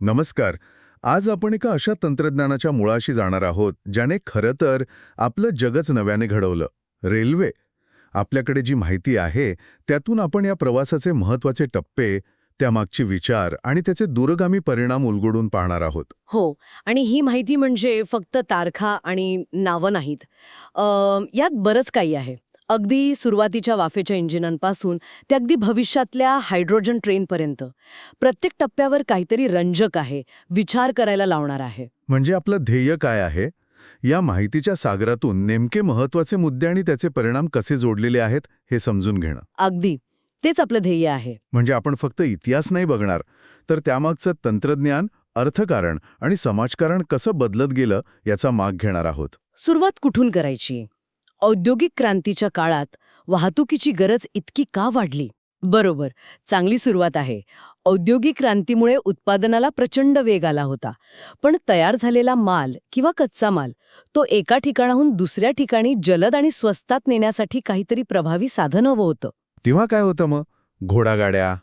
नमस्कार. आज आपण एका अशा तंत्रज्ञानाच्या मुळाशी जाणार आहोत ज्याने खरं तर आपलं जगच नव्याने घडवलं. रेल्वे. आपल्याकडे जी माहिती आहे त्यातून आपण या प्रवासाचे महत्त्वाचे टप्पे त्यामागचे विचार आणि त्याचे दूरगामी परिणाम उलगडून पाहणार आहोत. हो आणि ही माहिती म्हणजे फक्त तारखा आणि नावं नाहीत. यात बरंच काही आहे. अगदी सुरुवातीच्या वाफेच्या इंजिनांपासून ते अगदी भविष्यातल्या हायड्रोजन ट्रेनपर्यंत. प्रत्येक टप्प्यावर काहीतरी रंजक आहे विचार करायला लावणार आहे. म्हणजे आपलं ध्येय काय आहे? या माहितीच्या सागरातून नेमके महत्त्वाचे मुद्दे आणि त्याचे परिणाम कसे जोडलेले आहेत हे समजून घेणं. अगदी. तेच आपलं ध्येय आहे. म्हणजे आपण फक्त इतिहास नाही बघणार तर त्यामागचं तंत्रज्ञान अर्थकारण आणि समाजकारण कसं बदलत गेलं याचा माग घेणार आहोत. सुरुवात कुठून करायची? औद्योगिक क्रांतीच्या काळात वाहतुकीची गरज इतकी का वाढली? बरोबर चांगली सुरुवात आहे. औद्योगिक क्रांतीमुळे उत्पादनाला प्रचंड वेग आला होता. पण तयार झालेला माल किंवा कच्चा माल तो एका ठिकाणाहून दुसऱ्या ठिकाणी जलद आणि स्वस्तात नेण्यासाठी काहीतरी प्रभावी साधन हवं होतं. तेव्हा काय होतं मग? घोडागाड्या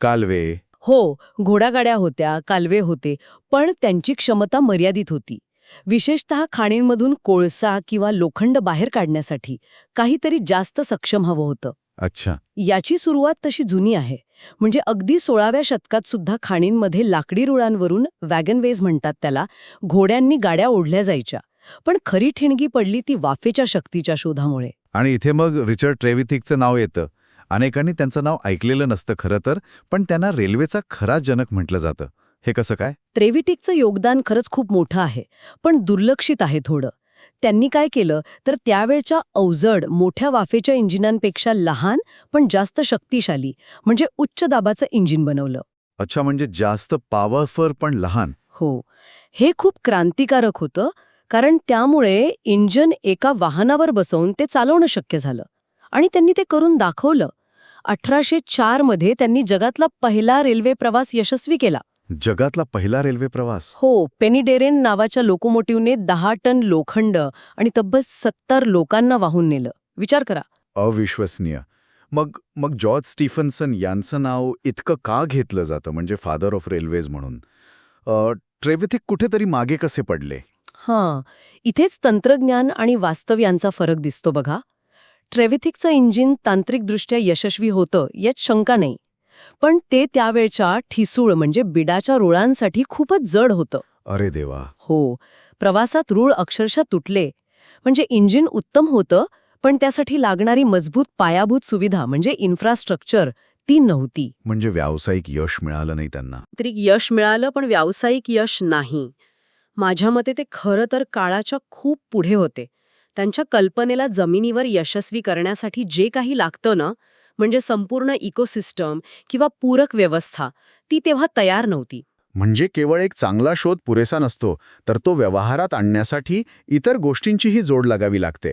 कालवे. हो घोडागाड्या होत्या कालवे होते पण त्यांची क्षमता मर्यादित होती. विशेषतः खाणींमधून कोळसा किंवा लोखंड बाहेर काढण्यासाठी काहीतरी जास्त सक्षम हवं होतं. अच्छा. याची सुरुवात तशी जुनी आहे. म्हणजे अगदी सोळाव्या शतकात सुद्धा खाणींमध्ये लाकडी रुळांवरून वॅगनवेज म्हणतात त्याला घोड्यांनी गाड्या ओढल्या जायच्या. पण खरी ठिणगी पडली ती वाफेच्या शक्तीच्या शोधामुळे. आणि इथे मग रिचर्ड ट्रेव्हिथिकचं नाव येतं. अनेकांनी त्यांचं नाव ऐकलेलं नसतं खरं तर पण त्यांना रेल्वेचा खरा जनक म्हटलं जातं. हे कसं काय? त्रेविटिकचं योगदान खरंच खूप मोठं आहे पण दुर्लक्षित आहे थोडं. त्यांनी काय केलं तर त्यावेळच्या अवजड मोठ्या वाफेच्या इंजिनांपेक्षा लहान पण जास्त शक्तिशाली म्हणजे उच्च दाबाचं इंजिन बनवलं. अच्छा म्हणजे जास्त पॉवरफुल पण लहान. हो. हे खूप क्रांतिकारक होतं कारण त्यामुळे इंजन एका वाहनावर बसवून ते चालवणं शक्य झालं. आणि त्यांनी ते करून दाखवलं. अठराशे चारमध्ये त्यांनी जगातला पहिला रेल्वे प्रवास यशस्वी केला. जगातला पहिला रेल्वे प्रवास? हो पेनीडेरेन नावाच्या लोकोमोटिव्हने दहा टन लोखंड आणि तब्बल सत्तर लोकांना वाहून नेलं. विचार करा. अविश्वसनीय. मग मग जॉर्ज स्टीफन्सन यांचं नाव इतकं का घेतलं जातं म्हणजे फादर ऑफ रेल्वेज म्हणून? ट्रेव्हिथिक कुठेतरी मागे कसे पडले? हां इथेच तंत्रज्ञान आणि वास्तव यांचा फरक दिसतो बघा. ट्रेव्हिथिकचं इंजिन तांत्रिकदृष्ट्या यशस्वी होतं यात शंका नाही. पण ते त्यावेळच्या ठिसूळ म्हणजे बिडाच्या रुळांसाठी खूपच जड होतं. अरे देवा. हो प्रवासात रूळ अक्षरशः तुटले. म्हणजे इंजिन उत्तम होतं पण त्यासाठी लागणारी मजबूत पायाभूत सुविधा म्हणजे इन्फ्रास्ट्रक्चर ती नव्हती. म्हणजे व्यावसायिक यश मिळालं नाही त्यांना. तांत्रिक यश मिळालं पण व्यावसायिक यश नाही. माझ्या मते ते खरं तर काळाच्या खूप पुढे होते. त्यांच्या कल्पनेला जमिनीवर यशस्वी करण्यासाठी जे काही लागतं ना म्हणजे संपूर्ण इकोसिस्टम किंवा पूरक व्यवस्था ती तेव्हा तयार नव्हती. म्हणजे केवळ एक चांगला शोध पुरेसा नसतो तर तो व्यवहारात आणण्यासाठी इतर गोष्टींचीही जोड लागावी लागते.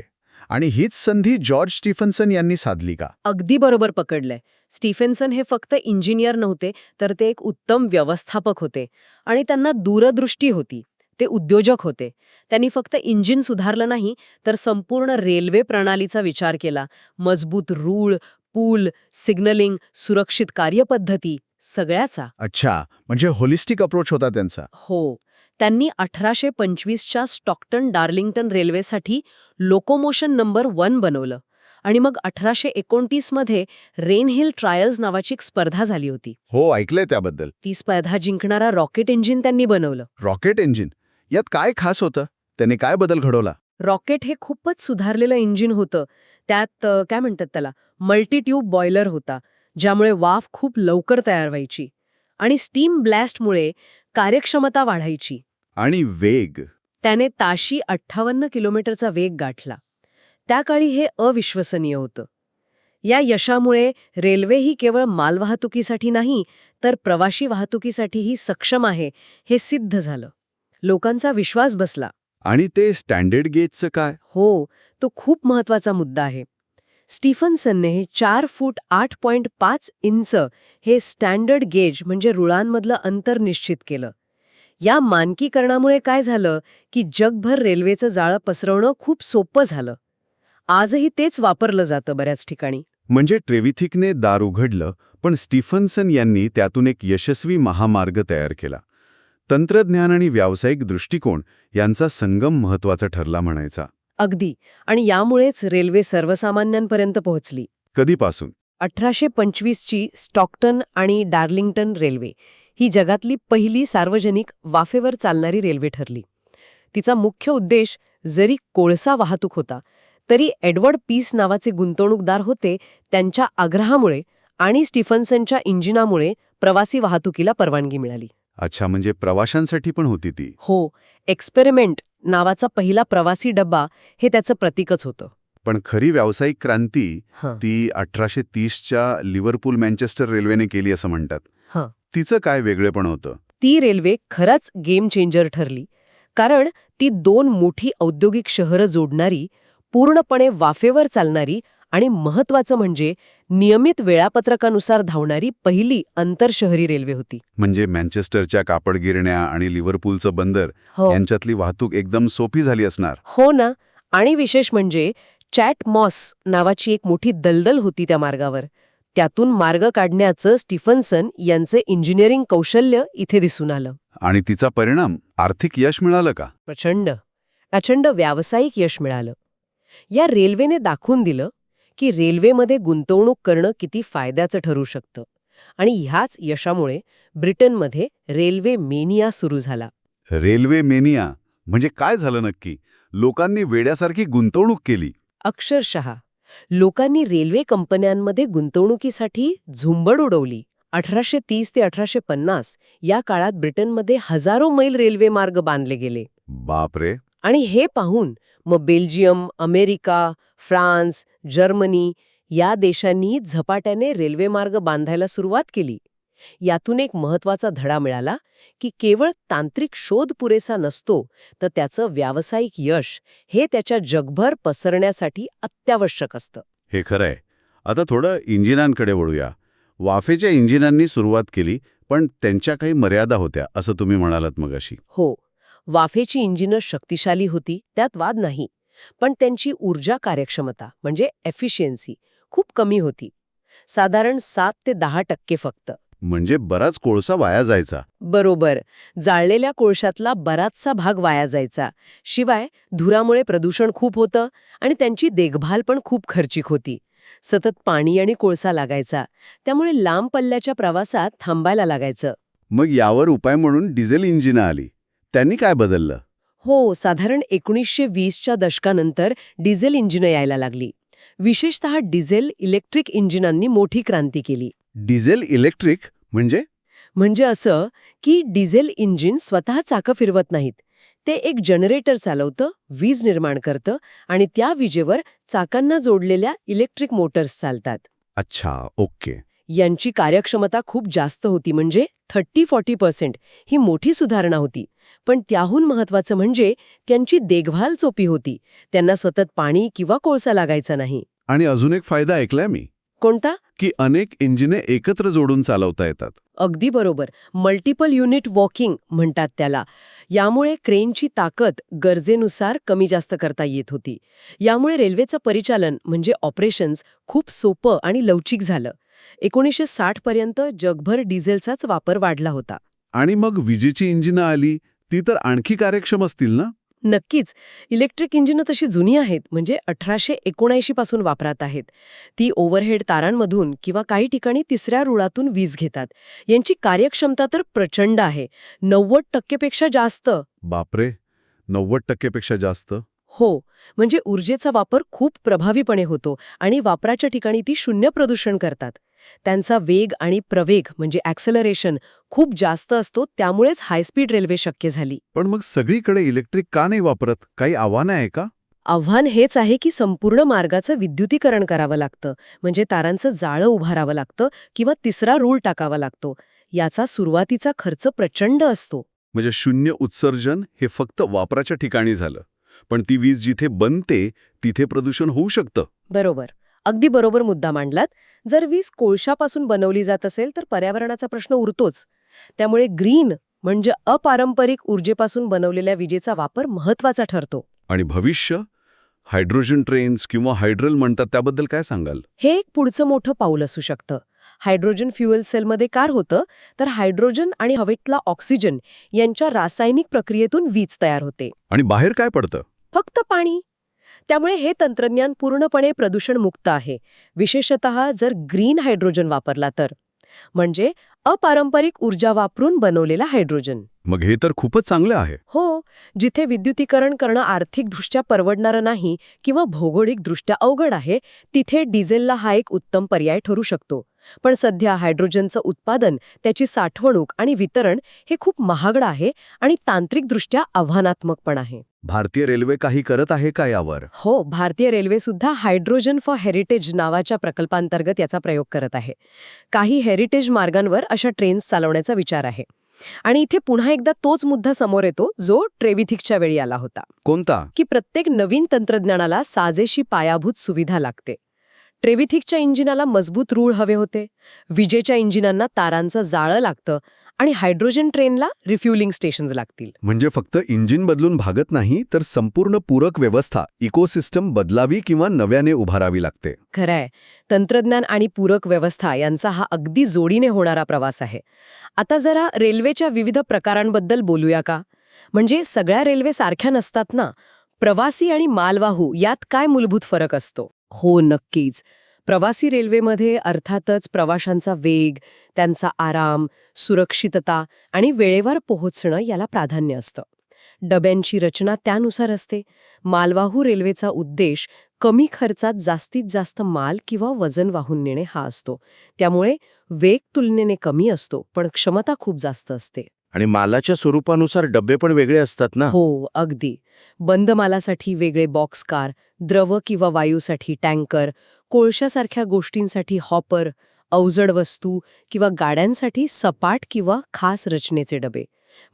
आणि हीच संधी जॉर्ज स्टीफन्सन यांनी साधली का? अगदी बरोबर पकडलंय. स्टीफेन्सन हे फक्त इंजिनियर नव्हते तर ते एक उत्तम व्यवस्थापक होते. आणि त्यांना दूरदृष्टी होती. ते उद्योजक होते. त्यांनी फक्त इंजिन सुधारलं नाही तर संपूर्ण रेल्वे प्रणालीचा विचार केला. मजबूत रूळ पूल सिग्नलिंग सुरक्षित कार्यपद्धती सगळ्याचा. अच्छा म्हणजे होलिस्टिक अप्रोच होता त्यांचा. हो. त्यांनी अठराशे पंचवीसच्या स्टॉक्टन डार्लिंग्टन रेल्वेसाठी लोकोमोशन नंबर वन बनवलं आणि मग अठराशे एकोणतीसमध्ये रेनहिल ट्रायल्स नावाची एक स्पर्धा झाली होती. हो ऐकलंय त्याबद्दल. ती स्पर्धा जिंकणारा रॉकेट इंजिन त्यांनी बनवलं. Rocket engine? यात काय खास होतं? त्याने काय बदल घडवला? रॉकेट हे खूपच सुधारलेलं इंजिन होतं. त्यात काय म्हणतात त्याला? मल्टीट्यूब बॉयलर होता ज्यामुळे वाफ खूप लवकर तयार व्हायची आणि स्टीम ब्लॅस्टमुळे कार्यक्षमता वाढायची. आणि वेग. त्याने ताशी अठ्ठावन्न किलोमीटरचा वेग गाठला. त्या काळी हे अविश्वसनीय होतं. या यशामुळे रेल्वे ही केवळ मालवाहतुकीसाठी नाही तर प्रवाशी वाहतुकीसाठीही सक्षम आहे हे सिद्ध झालं. लोकांचा विश्वास बसला. आणि ते स्टँडर्ड गेजचं काय? हो तो खूप महत्त्वाचा मुद्दा आहे. स्टीफन्सनने हे चार फूट आठ पॉइंट पाच इंच हे स्टँडर्ड गेज म्हणजे रुळांमधलं अंतर निश्चित केलं. या मानकीकरणामुळे काय झालं की जगभर रेल्वेचं जाळं पसरवणं खूप सोपं झालं. आजही तेच वापरलं जातं बऱ्याच ठिकाणी. म्हणजे ट्रेव्हिथिकने दार उघडलं पण स्टीफन्सन यांनी त्यातून एक यशस्वी महामार्ग तयार केला. तंत्रज्ञान आणि व्यावसायिक दृष्टिकोन यांचा संगम महत्त्वाचा ठरला म्हणायचा. अगदी. आणि यामुळेच रेल्वे सर्वसामान्यांपर्यंत पोहोचली. कधीपासून? अठराशे पंचवीसची स्टॉक्टन आणि डार्लिंग्टन रेल्वे ही जगातली पहिली सार्वजनिक वाफेवर चालणारी रेल्वे ठरली. तिचा मुख्य उद्देश जरी कोळसा वाहतूक होता तरी एडवर्ड पीस नावाचे गुंतवणूकदार होते त्यांच्या आग्रहामुळे आणि स्टीफन्सनच्या इंजिनामुळे प्रवासी वाहतुकीला परवानगी मिळाली. अच्छा म्हणजे प्रवाशांसाठी पण होती ती. हो एक्सपेरिमेंट नावाचा पहिला प्रवासी डब्बा हे त्याचं प्रतीकच होतं. पण खरी व्यावसायिक क्रांती हं, ती अठराशे तीसच्या लिव्हरपूल मँचेस्टर रेल्वेने केली असं म्हणतात. हं. तिचं काय वेगळेपण होतं? ती रेल्वे खरंच गेम चेंजर ठरली. कारण ती दोन मोठी औद्योगिक शहरं जोडणारी पूर्णपणे वाफेवर चालणारी आणि महत्वाचं म्हणजे नियमित वेळापत्रकानुसार धावणारी पहिली आंतरशहरी रेल्वे होती. म्हणजे मँचेस्टरच्या कापड गिरण्या आणि लिव्हरपूलचं बंदर हो. यांच्यातली वाहतूक एकदम सोपी झाली असणार. हो ना. आणि विशेष म्हणजे चॅट मॉस नावाची एक मोठी दलदल होती त्या मार्गावर. त्यातून मार्ग काढण्याचं स्टीफन्सन यांचे इंजिनिअरिंग कौशल्य इथे दिसून आलं. आणि तिचा परिणाम आर्थिक यश मिळालं का? प्रचंड. प्रचंड व्यावसायिक यश मिळालं. या रेल्वेने दाखवून दिलं की रेल्वेमध्ये गुंतवणूक करणं किती फायद्याचं ठरू शकतं. आणि ह्याच यशामुळे ब्रिटनमध्ये रेल्वे मेनिया सुरू झाला. Railway mania? म्हणजे काय झालं नक्की? लोकांनी वेड्यासारखी गुंतवणूक केली. अक्षरशः लोकांनी रेल्वे कंपन्यांमध्ये गुंतवणुकीसाठी झुंबड उडवली. अठराशे तीस ते अठराशे पन्नास या काळात ब्रिटनमध्ये हजारो मैल रेल्वे मार्ग बांधले गेले. बापरे! आणि हे पाहून मग बेल्जियम अमेरिका फ्रान्स जर्मनी या देशांनी झपाट्याने रेल्वेमार्ग बांधायला सुरुवात केली. यातून एक महत्त्वाचा धडा मिळाला की केवळ तांत्रिक शोध पुरेसा नसतो तर त्याचं व्यावसायिक यश हे त्याच्या जगभर पसरण्यासाठी अत्यावश्यक असतं. हे खरंय. आता थोडं इंजिनांकडे वळूया. वाफेच्या इंजिनांनी सुरुवात केली पण त्यांच्या काही मर्यादा होत्या असं तुम्ही म्हणालात मगाशी. हो. वाफेची इंजिनं शक्तिशाली होती त्यात वाद नाही. पण त्यांची ऊर्जा कार्यक्षमता म्हणजे एफिशियन्सी खूप कमी होती. साधारण सात ते दहा टक्के फक्त. म्हणजे बराच कोळसा वाया जायचा. बरोबर. जाळलेल्या कोळशातला बराचसा भाग वाया जायचा. शिवाय धुरामुळे प्रदूषण खूप होतं आणि त्यांची देखभाल पण खूप खर्चिक होती. सतत पाणी आणि कोळसा लागायचा. त्यामुळे लांब पल्ल्याच्या प्रवासात थांबायला लागायचं. मग यावर उपाय म्हणून डिझेल इंजिनं आली. त्यांनी काय बदललं? हो साधारण एकोणीसशे वीसच्या दशकानंतर डिझेल इंजिनं यायला लागली. विशेषतः डिझेल इलेक्ट्रिक इंजिनांनी मोठी क्रांती केली. डिझेल इलेक्ट्रिक म्हणजे? म्हणजे असं की डिझेल इंजिन स्वतः चाकं फिरवत नाहीत. ते एक जनरेटर चालवतं वीज निर्माण करतं आणि त्या विजेवर चाकांना जोडलेल्या इलेक्ट्रिक मोटर्स चालतात. अच्छा ओके. यांची कार्यक्षमता खूप जास्त होती म्हणजे थर्टी फॉर्टी पर्सेंट ही मोठी सुधारणा होती. पण त्याहून महत्वाचं म्हणजे त्यांची देखभाल सोपी होती. त्यांना सतत पाणी किंवा कोळसा लागायचा नाही. आणि अजून एक फायदा ऐकलाय मी. कोणता? की अनेक इंजिने एकत्र जोडून चालवता येतात. अगदी बरोबर. मल्टिपल युनिट वॉकिंग म्हणतात त्याला. यामुळे क्रेनची ताकद गरजेनुसार कमी जास्त करता येत होती. यामुळे रेल्वेचं परिचालन म्हणजे ऑपरेशन्स खूप सोपं आणि लवचिक झालं. एकोणीसशे साठ पर्यंत जगभर डिझेलचाच वापर वाढला होता. आणि मग विजेची इंजिनं आली ती तर आणखी कार्यक्षम असतील ना? नक्कीच. इलेक्ट्रिक इंजिनं तशी जुनी आहेत म्हणजे अठराशे एकोणऐंशी पासून वापरात आहेत. ती ओव्हरहेड तारांमधून किंवा काही ठिकाणी तिसऱ्या रुळातून वीज घेतात. यांची कार्यक्षमता तर प्रचंड आहे. नव्वद टक्केपेक्षा जास्त. बापरे! नव्वद टक्केपेक्षा जास्त? हो. म्हणजे ऊर्जेचा वापर खूप प्रभावीपणे होतो आणि वापराच्या ठिकाणी ती शून्य प्रदूषण करतात. त्यांचा वेग आणि प्रवेग म्हणजे ॲक्सेलरेशन खूप जास्त असतो त्यामुळेच हायस्पीड रेल्वे शक्य झाली. पण मग सगळीकडे इलेक्ट्रिक का नाही वापरत? काही आव्हान आहे का? आव्हान हेच आहे की संपूर्ण मार्गाचं विद्युतीकरण करावं लागतं म्हणजे तारांचं जाळं उभारावं लागतं किंवा तिसरा रूळ टाकावा लागतो. याचा सुरुवातीचा खर्च प्रचंड असतो. म्हणजे शून्य उत्सर्जन हे फक्त वापराच्या ठिकाणी झालं पण ती वीज जिथे बनते तिथे प्रदूषण होऊ शकतं. बरोबर. अगदी बरोबर मुद्दा मांडलात. जर वीज कोळशापासून बनवली जात असेल तर पर्यावरणाचा प्रश्न उरतोच. त्यामुळे ग्रीन म्हणजे अपारंपरिक ऊर्जेपासून बनवलेल्या विजेचा वापर महत्त्वाचा ठरतो. आणि भविष्य? हायड्रोजन ट्रेन्स किंवा हायड्रल म्हणतात त्याबद्दल काय सांगाल? हे एक पुढचं मोठं पाऊल असू शकतं. हायड्रोजन फ्युएल सेलमध्ये कार होतं तर हायड्रोजन आणि हवेतला ऑक्सिजन यांच्या रासायनिक प्रक्रियेतून वीज तयार होते. आणि बाहेर काय पडतं? फक्त पाणी. त्यामुळे हे तंत्रज्ञान पूर्णपणे प्रदूषणमुक्त आहे. विशेषत जर ग्रीन हायड्रोजन वापरला तर. म्हणजे अपारंपरिक ऊर्जा वापरून बनवलेला हायड्रोजन. मग हे तर खूपच चांगलं आहे. हो जिथे विद्युतीकरण करणं आर्थिकदृष्ट्या परवडणारं नाही किंवा भौगोलिकदृष्ट्या अवघड आहे तिथे डिझेलला हा एक उत्तम पर्याय ठरू शकतो. पण सध्या हायड्रोजनचं उत्पादन त्याची साठवणूक आणि वितरण हे खूप महागडं आहे आणि तांत्रिकदृष्ट्या आव्हानात्मक पण आहे. भारतीय रेल्वे काही करत आहे का यावर? हो भारतीय रेल्वे सुद्धा हायड्रोजन फॉर हेरिटेज नावाच्या प्रकल्पांतर्गत याचा प्रयोग करत आहे. काही हेरिटेज मार्गांवर अशा ट्रेन्स चालवण्याचा विचार आहे. आणि इथे पुन्हा एकदा तोच मुद्दा समोर येतो जो ट्रेविथिकच्या वेळी आला होता. कोणता? की प्रत्येक नवीन तंत्रज्ञानाला साजेशी पायाभूत सुविधा लागते. ट्रेविथिकच्या इंजिनाला मजबूत रूळ हवे होते. विजेच्या इंजिनांना तारांचं जाळं लागतं आणि हायड्रोजन ट्रेनला रिफ्युलिंग स्टेशन्स लागतील. म्हणजे फक्त इंजिन बदलून भागत नाही तर संपूर्ण पूरक व्यवस्था इकोसिस्टम बदलावी किंवा नव्याने उभारावी लागते. खरंय. तंत्रज्ञान आणि पूरक व्यवस्था यांचा हा अगदी जोडीने होणारा प्रवास आहे. आता जरा रेल्वेच्या विविध प्रकारांबद्दल बोलूया का? म्हणजे सगळ्या रेल्वे सारख्या नसतात ना? प्रवासी आणि मालवाहू यात काय मूलभूत फरक असतो? हो नक्कीच. प्रवासी रेल्वेमध्ये अर्थातच प्रवाशांचा वेग त्यांचा आराम सुरक्षितता आणि वेळेवर पोहोचणं याला प्राधान्य असतं. डब्यांची रचना त्यानुसार असते. मालवाहू रेल्वेचा उद्देश कमी खर्चात जास्तीत जास्त माल किंवा वजन वाहून नेणे हा असतो. त्यामुळे वेग तुलनेने कमी असतो पण क्षमता खूप जास्त असते. आणि मालाच्या स्वरूपानुसार डबे पण वेगळे असतात ना? हो अगदी. बंद मालासाठी वेगळे बॉक्स कार द्रव किंवा वायूसाठी टँकर कोळशासारख्या गोष्टींसाठी हॉपर अवजड वस्तू किंवा गाड्यांसाठी सपाट किंवा खास रचनेचे डबे.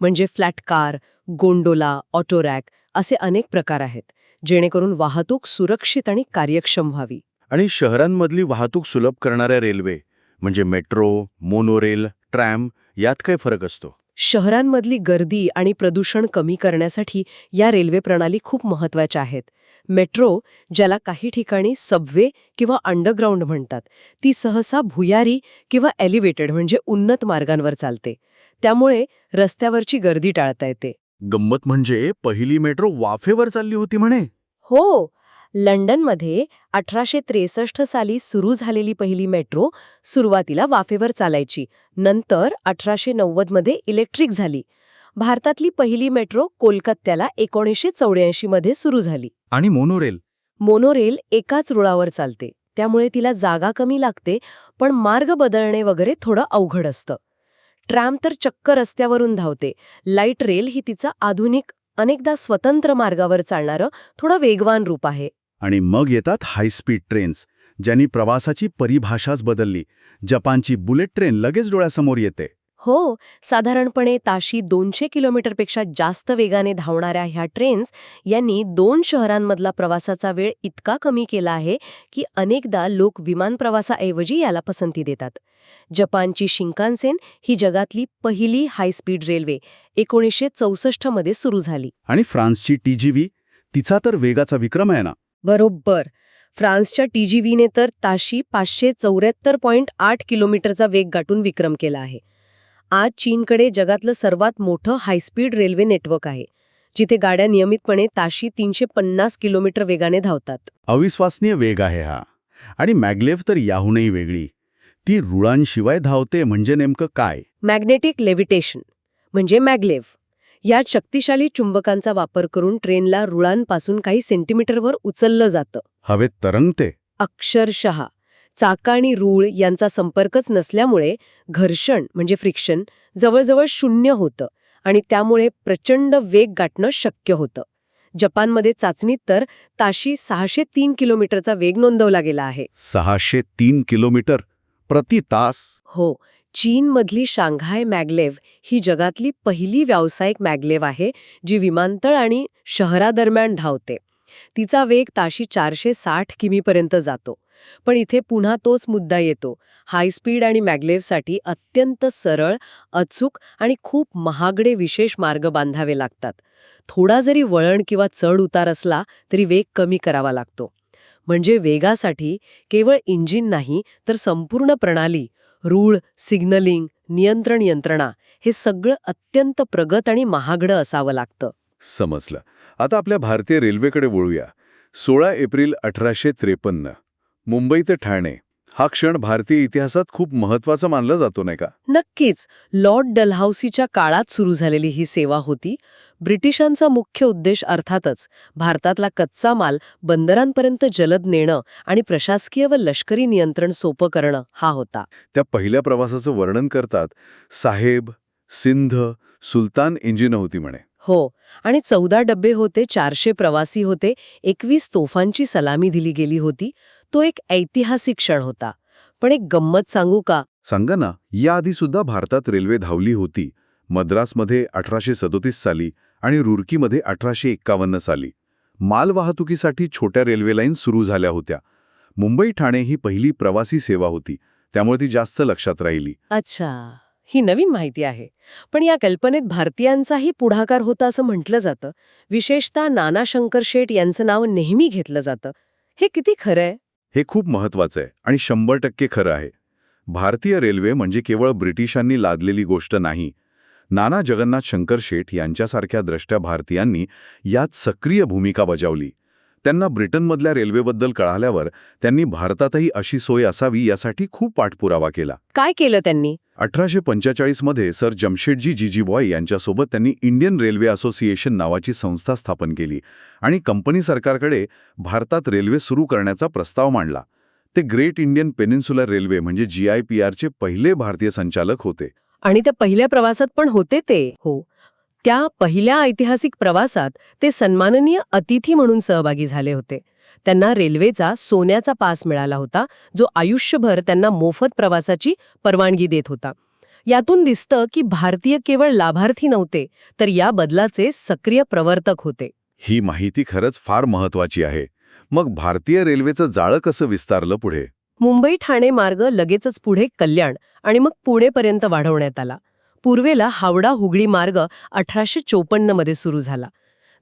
म्हणजे फ्लॅट कार गोंडोला ऑटोरॅक असे अनेक प्रकार आहेत जेणेकरून वाहतूक सुरक्षित आणि कार्यक्षम व्हावी. आणि शहरांमधली वाहतूक सुलभ करणाऱ्या रेल्वे म्हणजे मेट्रो मोनोरेल ट्रॅम यात काय फरक असतो? शहरांमधली गर्दी आणि प्रदूषण कमी करण्यासाठी या रेल्वे प्रणाली खूप महत्त्वाच्या आहेत. मेट्रो ज्याला काही ठिकाणी सबवे किंवा अंडरग्राऊंड म्हणतात ती सहसा भुयारी किंवा एलिव्हेटेड म्हणजे उन्नत मार्गांवर चालते. त्यामुळे रस्त्यावरची गर्दी टाळता येते. गंमत म्हणजे पहिली मेट्रो वाफेवर चालली होती म्हणे. हो लंडनमध्ये अठराशे त्रेसष्ट साली सुरू झालेली पहिली मेट्रो सुरुवातीला वाफेवर चालायची. नंतर अठराशे नव्वदमध्ये इलेक्ट्रिक झाली. भारतातली पहिली मेट्रो कोलकात्याला एकोणीसशे चौऱ्याऐंशी मध्ये सुरू झाली. आणि मोनोरेल? मोनोरेल एकाच रुळावर चालते. त्यामुळे तिला जागा कमी लागते पण मार्ग बदलणे वगैरे थोडं अवघड असतं. ट्रॅम तर चक्क रस्त्यावरून धावते. लाइट रेल ही तिचा आधुनिक अनेकदा स्वतंत्र मार्गावर चालणारं थोडं वेगवान रूप आहे. आणि मग येतात हायस्पीड ट्रेन्स ज्यांनी प्रवासाची परिभाषाच बदलली. जपानची बुलेट ट्रेन लगेच डोळ्यासमोर येते. हो साधारणपणे ताशी दोनशे किलोमीटरपेक्षा जास्त वेगाने धावणाऱ्या ह्या ट्रेन्स यांनी दोन शहरांमधला प्रवासाचा वेळ इतका कमी केला आहे की अनेकदा लोक विमान प्रवासाऐवजी याला पसंती देतात. जपानची शिंकानसेन ही जगातली पहिली हायस्पीड रेल्वे एकोणीसशे चौसष्टमध्ये सुरू झाली. आणि फ्रान्सची टीजीव्ही तिचा तर वेगाचा विक्रम आहे ना. बरोबर. फ्रान्सच्या टीजीव्हीने तर ताशी पाचशे चौऱ्याहत्तर पॉईंट आठ किलोमीटरचा वेग गाठून विक्रम केला आहे. आज चीनकडे जगातलं सर्वात मोठं हायस्पीड रेल्वे नेटवर्क आहे जिथे गाड्या नियमितपणे ताशी तीनशे पन्नास किलोमीटर वेगाने धावतात. अविश्वसनीय वेग आहे हा. आणि मॅग्लेव तर याहूनही वेगळी. ती रुळांशिवाय धावते म्हणजे नेमकं काय? मॅग्नेटिक लेव्हिटेशन म्हणजे मॅग्लेव या शक्तिशाली चुंबकांचा वापर करून ट्रेनला रुळांपासून काही सेंटीमीटरवर उचललं जातं. हवेत तरंगते. अक्षरशः चाका आणि रूळ यांचा संपर्कच नसल्यामुळे घर्षण म्हणजे फ्रिक्शन जवळजवळ शून्य होतं आणि त्यामुळे प्रचंड वेग गाठणं शक्य होतं. जपानमध्ये चाचणीत तर ताशी सहाशे तीन किलोमीटरचा वेग नोंदवला गेला आहे. सहाशे तीन किलोमीटर प्रति तास? हो चीनमधली शांघाय मॅग्लेव ही जगातली पहिली व्यावसायिक मॅग्लेव आहे जी विमानतळ आणि शहरादरम्यान धावते. तिचा वेग ताशी चारशे साठ किमीपर्यंत जातो. पण इथे पुन्हा तोच मुद्दा येतो. हायस्पीड आणि मॅग्लेवसाठी अत्यंत सरळ अचूक आणि खूप महागडे विशेष मार्ग बांधावे लागतात. थोडा जरी वळण किंवा चढ उतार असला तरी वेग कमी करावा लागतो. म्हणजे वेगासाठी केवळ इंजिन नाही तर संपूर्ण प्रणाली रूळ सिग्नलिंग नियंत्रण यंत्रणा हे सगळं अत्यंत प्रगत आणि महागडं असावं लागतं. समजलं. आता आपल्या भारतीय रेल्वेकडे वळूया. सोळा एप्रिल अठराशे त्रेपन्न. मुंबई ते ठाणे. हा क्षण भारतीय इतिहासात खूप महत्त्वाचा मानला जातो नाही का? नक्कीच. लॉर्ड डलहाऊसीच्या काळात सुरू झालेली ही सेवा होती. ब्रिटिशांचा मुख्य उद्देश अर्थातच भारतातला कच्चा माल बंदरांपर्यंत जलद नेणं आणि प्रशासकीय व लष्करी नियंत्रण सोपं करणं हा होता. त्या पहिल्या प्रवासाचं वर्णन करतात साहेब सिंध सुलतान इंजिन होती म्हणे. हो आणि चौदा डब्बे होते चारशे प्रवासी होते एकवीस तोफांची सलामी दिली गेली होती तो एक ऐतिहासिक क्षण होता. पण एक गंमत सांगू का? सांगा ना याआधी सुद्धा भारतात रेल्वे धावली होती मद्रासमध्ये अठराशे सदोतीस साली आणि रुरकीमध्ये अठराशे एक्कावन्न साली. मालवाहतुकीसाठी छोट्या रेल्वे लाईन सुरू झाल्या होत्या. मुंबई ठाणे ही पहिली प्रवासी सेवा होती त्यामुळे ती जास्त लक्षात राहिली. अच्छा ही नवीन माहिती आहे. पण या कल्पनेत भारतीयांचाही पुढाकार होता असं म्हटलं जातं. विशेषतः नाना शंकर शेठ यांचं नाव नेहमी घेतलं जातं. हे किती खरं आहे हे खूप महत्वाचं आहे आणि शंभर टक्के खरं आहे. भारतीय रेल्वे म्हणजे केवळ ब्रिटिशांनी लादलेली गोष्ट नाही. नाना जगन्नाथ शंकर शेठ यांच्यासारख्या द्रष्ट्या भारतीयांनी यात सक्रिय भूमिका बजावली. त्यांना ब्रिटनमधल्या रेल्वेबद्दल कळाल्यावर त्यांनी भारतातही अशी सोय असावी यासाठी खूप पाठपुरावा केला. काय केलं त्यांनी? अठराशे पंचेचाळीसमध्ये सर जमशेदजी जीजीबॉय यांच्यासोबत त्यांनी इंडियन रेल्वे असोसिएशन नावाची संस्था स्थापन केली आणि कंपनी सरकारकडे भारतात रेल्वे सुरू करण्याचा प्रस्ताव मांडला. ते ग्रेट इंडियन पेनिन्सुलर रेल्वे म्हणजे जी आय पी आरचे पहिले भारतीय संचालक होते. आणि त्या पहिल्या प्रवासात पण होते ते? हो. त्या पहिल्या ऐतिहासिक प्रवासात ते सन्माननीय अतिथी म्हणून सहभागी झाले होते. त्यांना रेल्वेचा सोन्याचा पास मिळाला होता जो आयुष्यभर त्यांना मोफत प्रवासाची परवानगी देत होता. यातून दिसतं की भारतीय केवळ लाभार्थी नव्हते तर या बदलाचे सक्रिय प्रवर्तक होते. ही माहिती खरंच फार महत्वाची आहे. मग भारतीय रेल्वेचं जाळं कसं विस्तारलं पुढे? मुंबई ठाणे मार्ग लगेचच पुढे कल्याण आणि मग पुणेपर्यंत वाढवण्यात आला. पूर्वेला हावडा हुगळी मार्ग अठराशे चोपन्नमध्ये सुरू झाला.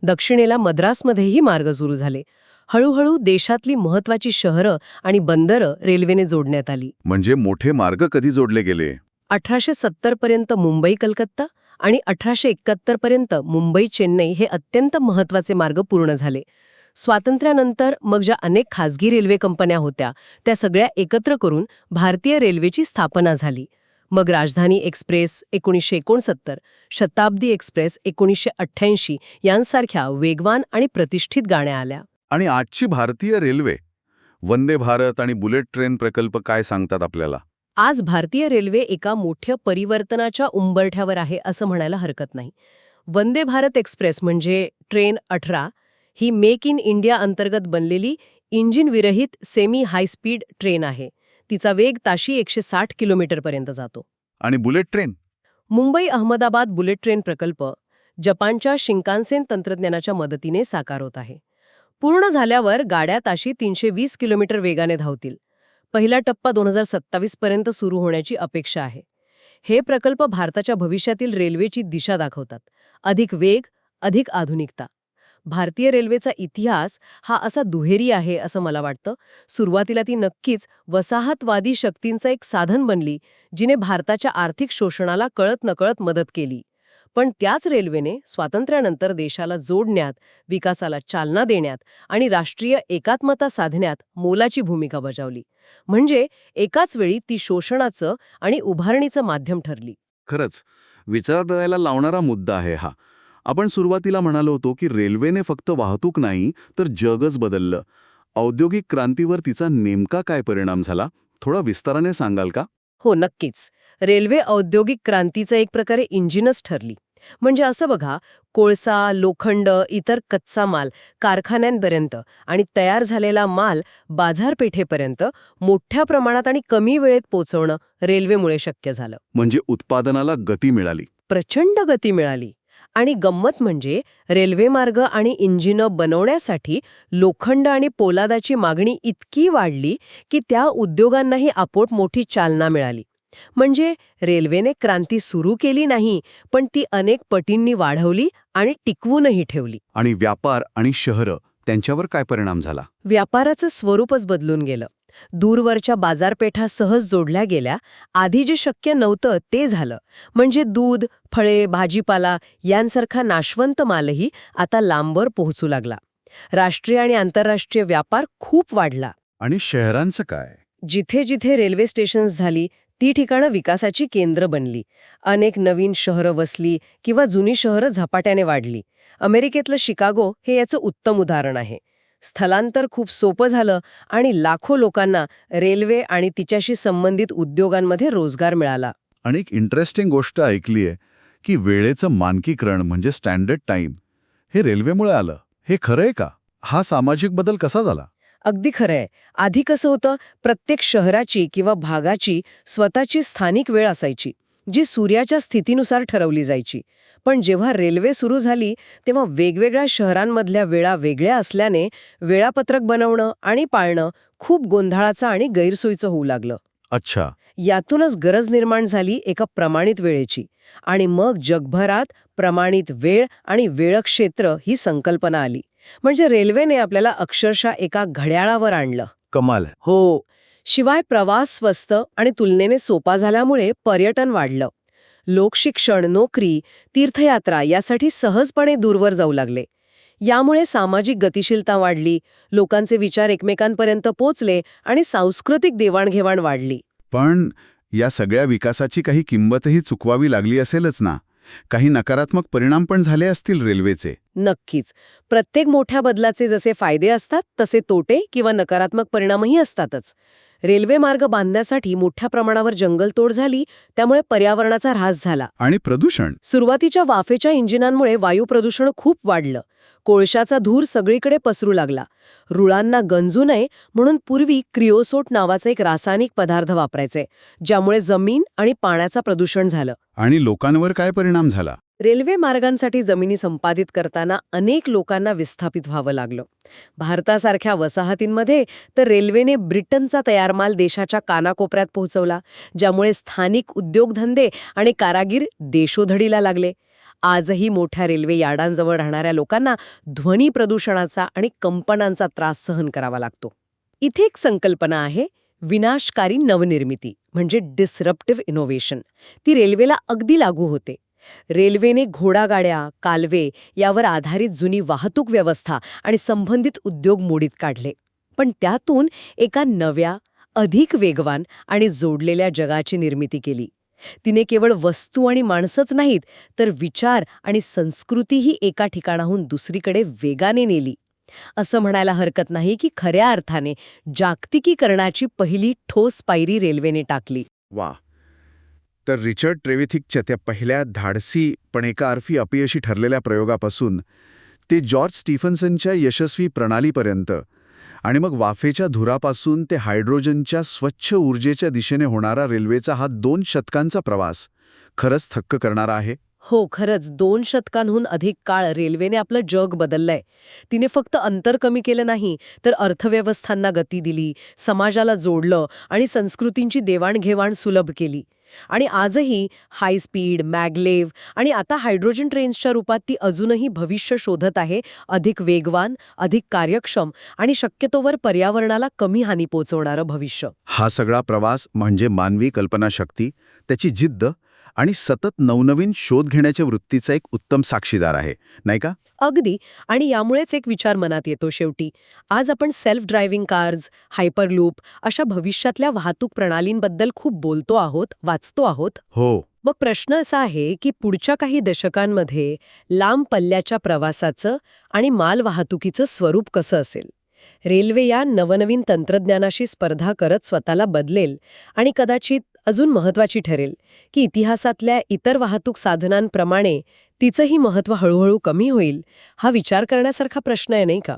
दक्षिणेला मद्रासमध्येही मार्ग सुरू झाले. हळूहळू देशातली महत्वाची शहरं आणि बंदरं रेल्वेने जोडण्यात आली. म्हणजे मोठे मार्ग कधी जोडले गेले? अठराशे सत्तरपर्यंत मुंबई कलकत्ता आणि अठराशे एकाहत्तरपर्यंत मुंबई चेन्नई हे अत्यंत महत्त्वाचे मार्ग पूर्ण झाले. स्वातंत्र्यानंतर मग ज्या अनेक खासगी रेल्वे कंपन्या होत्या त्या सगळ्या एकत्र करून भारतीय रेल्वेची स्थापना झाली. मग राजधानी एक्सप्रेस एकोणीसशे एकोणसत्तर शताब्दी एक्सप्रेस एकोणीसशे अठ्ठ्याऐंशी यांसारख्या वेगवान आणि प्रतिष्ठित गाड्या आल्या. आणि आजची भारतीय रेल्वे वंदे भारत आणि बुलेट ट्रेन प्रकल्प काय सांगतात आपल्याला? आज भारतीय रेल्वे एका मोठ्या परिवर्तनाच्या उंबरठ्यावर आहे असं म्हणायला हरकत नाही. वंदे भारत एक्सप्रेस म्हणजे ट्रेन अठरा ही मेक इन इंडिया अंतर्गत बनलेली इंजिन विरहित सेमी हायस्पीड ट्रेन आहे. तिचा वेग ताशी एकशे साठ किलोमीटरपर्यंत जातो. आणि bullet train? Mumbai Ahmedabad bullet train प्रकल्प जपानच्या शिंकानसेन तंत्रज्ञानाच्या मदतीने साकार होत आहे. पूर्ण झाल्यावर गाड्या ताशी तीनशे वीस किलोमीटर वेगाने धावतील. पहिला टप्पा दोन हजार सत्तावीस पर्यंत सुरू होण्याची अपेक्षा आहे. हे प्रकल्प भारताच्या भविष्यातील रेल्वेची दिशा दाखवतात. अधिक वेग अधिक आधुनिकता. भारतीय रेल्वेचा इतिहास हा असा दुहेरी आहे असं मला वाटतं. सुरुवातीला ती नक्कीच वसाहतवादी शक्तींचं एक साधन बनली जिने भारताच्या आर्थिक शोषणाला कळत नकळत मदत केली. पण त्याच रेल्वेने स्वातंत्र्यानंतर देशाला जोडण्यात विकासाला चालना देण्यात आणि राष्ट्रीय एकात्मता साधण्यात मोलाची भूमिका बजावली. म्हणजे एकाच वेळी ती शोषणाचं आणि उभारणीचं माध्यम ठरली. खरंच विचार द्यायला लावणारा मुद्दा आहे हा. आपण सुरुवातीला म्हणालो होतो की रेल्वेने फक्त वाहतूक नाही तर जगच बदललं. औद्योगिक क्रांतीवर तिचा नेमका काय परिणाम झाला? थोडा विस्ताराने सांगाल का? हो नक्कीच. रेल्वे औद्योगिक क्रांतीचं एक प्रकारे इंजिनच ठरली. म्हणजे असं बघा कोळसा लोखंड इतर कच्चा माल कारखान्यांपर्यंत आणि तयार झालेला माल बाजारपेठेपर्यंत मोठ्या प्रमाणात आणि कमी वेळेत पोचवणं रेल्वेमुळे शक्य झालं. म्हणजे उत्पादनाला गती मिळाली. प्रचंड गती मिळाली. आणि गंमत म्हणजे रेल्वेमार्ग आणि इंजिनं बनवण्यासाठी लोखंड आणि पोलादाची मागणी इतकी वाढली की त्या उद्योगांनाही आपोट मोठी चालना मिळाली. म्हणजे रेल्वेने क्रांती सुरू केली नाही पण ती अनेक पटींनी वाढवली आणि टिकवूनही ठेवली. आणि व्यापार आणि शहरं त्यांच्यावर काय परिणाम झाला? व्यापाराचं स्वरूपच बदलून गेलं. दूरवरच्या बाजारपेठा सहज जोडल्या गेल्या. आधी जे शक्य नव्हतं ते झालं. म्हणजे दूध फळे भाजीपाला यांसारखा नाशवंत मालही आता लांबवर पोहोचू लागला. राष्ट्रीय आणि आंतरराष्ट्रीय व्यापार खूप वाढला. आणि शहरांचं काय? जिथे जिथे रेल्वे स्टेशन्स झाली ती ठिकाणं विकासाची केंद्र बनली. अनेक नवीन शहरं वसली किंवा जुनी शहरं झपाट्याने वाढली. अमेरिकेतलं शिकागो हे याचं उत्तम उदाहरण आहे. स्थलांतर खूप सोपं झालं आणि लाखो लोकांना रेल्वे आणि तिच्याशी संबंधित उद्योगांमध्ये रोजगार मिळाला. आणि एक इंटरेस्टिंग गोष्ट ऐकली आहे की वेळेचं मानकीकरण म्हणजे स्टँडर्ड टाईम हे रेल्वेमुळे आलं. हे खरं आहे का? हा सामाजिक बदल कसा झाला? अगदी खरंय. आधी कसं होतं प्रत्येक शहराची किंवा भागाची स्वतःची स्थानिक वेळ असायची. जी सूर्याच्या स्थितीनुसार ठरवली जायची. पण जेव्हा रेल्वे सुरू झाली तेव्हा वेगवेगळ्या शहरांमधल्या वेळा वेगळ्या असल्याने वेळापत्रक बनवणं आणि पाळणं खूप गोंधळाचं आणि गैरसोयीचं होऊ लागलं. अच्छा. यातूनच गरज निर्माण झाली एका प्रमाणित वेळेची. आणि मग जगभरात प्रमाणित वेळ आणि वेळक्षेत्र ही संकल्पना आली. म्हणजे रेल्वेने आपल्याला अक्षरशः एका घड्याळावर आणलं. कमाल. हो. शिवाय प्रवास स्वस्त आणि तुलनेने सोपा झाल्यामुळे पर्यटन वाढलं. लोक शिक्षण नोकरी तीर्थयात्रा यासाठी सहजपणे दूरवर जाऊ लागले. यामुळे सामाजिक गतिशीलता वाढली लोकांचे विचार एकमेकांपर्यंत पोचले आणि सांस्कृतिक देवाणघेवाण वाढली. पण या सगळ्या विकासाची काही किंमतही चुकवावी लागली असेलच ना? काही नकारात्मक परिणाम पण झाले असतील रेल्वेचे. नक्कीच. प्रत्येक मोठ्या बदलाचे जसे फायदे असतात तसे तोटे किंवा नकारात्मक परिणामही असतातच. रेल्वे मार्ग बांधण्यासाठी मोठ्या प्रमाणावर जंगलतोड झाली त्यामुळे पर्यावरणाचा ऱ्हास झाला. आणि प्रदूषण? सुरुवातीच्या वाफेच्या इंजिनांमुळे वायू प्रदूषण खूप वाढलं. कोळशाचा धूर सगळीकडे पसरू लागला. रुळांना गंजू नये म्हणून पूर्वी क्रिओसोट नावाचा एक रासायनिक पदार्थ वापरायचे ज्यामुळे जमीन आणि पाण्याचा प्रदूषण झालं. आणि लोकांवर काय परिणाम झाला? रेल्वे मार्गांसाठी जमिनी संपादित करताना अनेक लोकांना विस्थापित व्हावं लागलं. भारतासारख्या वसाहतींमध्ये तर रेल्वेने ब्रिटनचा तयार माल देशाच्या कानाकोपऱ्यात पोहोचवला ज्यामुळे स्थानिक उद्योगधंदे आणि कारागीर देशोधडीला लागले. आजही मोठ्या रेल्वे यार्डांजवळ राहणाऱ्या लोकांना ध्वनी प्रदूषणाचा आणि कंपनांचा त्रास सहन करावा लागतो. इथे एक संकल्पना आहे विनाशकारी नवनिर्मिती म्हणजे डिसरप्टिव्ह इनोव्हेशन ती रेल्वेला अगदी लागू होते. रेल्वेने घोडागाड्या कालवे यावर आधारित जुनी वाहतूक व्यवस्था आणि संबंधित उद्योग मोडीत काढले. पण त्यातून एका नव्या अधिक वेगवान आणि जोडलेल्या जगाची निर्मिती केली. तिने केवळ वस्तू आणि माणसंच नाहीत तर विचार आणि संस्कृतीही एका ठिकाणाहून दुसरीकडे वेगाने नेली. असं म्हणायला हरकत नाही की खऱ्या अर्थाने जागतिकीकरणाची पहिली ठोस पायरी रेल्वेने टाकली. वा तर रिचर्ड ट्रेविथिकच्या त्या पहिल्या धाडसी पण एका अर्फी अपयशी ठरलेल्या प्रयोगापासून ते जॉर्ज स्टीफन्सनच्या यशस्वी प्रणालीपर्यंत आणि मग वाफेच्या धुरापासून ते हायड्रोजनच्या स्वच्छ ऊर्जेच्या दिशेने होणारा रेल्वेचा हा दोन शतकांचा प्रवास खरंच थक्क करणारा आहे? हो खरंच. दोन शतकांहून अधिक काळ रेल्वेने आपलं जग बदललंय. तिने फक्त अंतर कमी केलं नाही तर अर्थव्यवस्थांना गती दिली समाजाला जोडलं आणि संस्कृतींची देवाणघेवाण सुलभ केली. आणि आजही हाय स्पीड आणि आता हायड्रोजन ट्रेन्सच्या रूपात ती अजूनही भविष्य शोधत आहे. अधिक वेगवान अधिक कार्यक्षम आणि शक्यतोवर पर्यावरणाला कमी हानी पोचवणारं भविष्य. हा सगळा प्रवास म्हणजे मानवी कल्पनाशक्ती त्याची जिद्द आणि सतत नवनवीन शोध घेण्याच्या वृत्तीचा एक उत्तम साक्षीदार आहे नाही का? अगदी. आणि यामुळेच एक विचार मनात येतो शेवटी. आज आपण सेल्फ ड्रायव्हिंग कार्स हायपरलूप अशा भविष्यातल्या वाहतूक प्रणालींबद्दल खूप बोलतो आहोत वाचतो आहोत. हो. मग प्रश्न असा आहे की पुढच्या काही दशकांमध्ये लांब पल्ल्याच्या प्रवासाचं आणि मालवाहतुकीचं स्वरूप कसं असेल? रेल्वे या नवनवीन तंत्रज्ञानाशी स्पर्धा करत स्वतःला बदलेल आणि कदाचित अजून महत्वाची ठरेल की इतिहासातल्या इतर वाहतूक साधनांप्रमाणे तिचंही महत्त्व हळूहळू कमी होईल हा विचार करण्यासारखा प्रश्न आहे नाही का?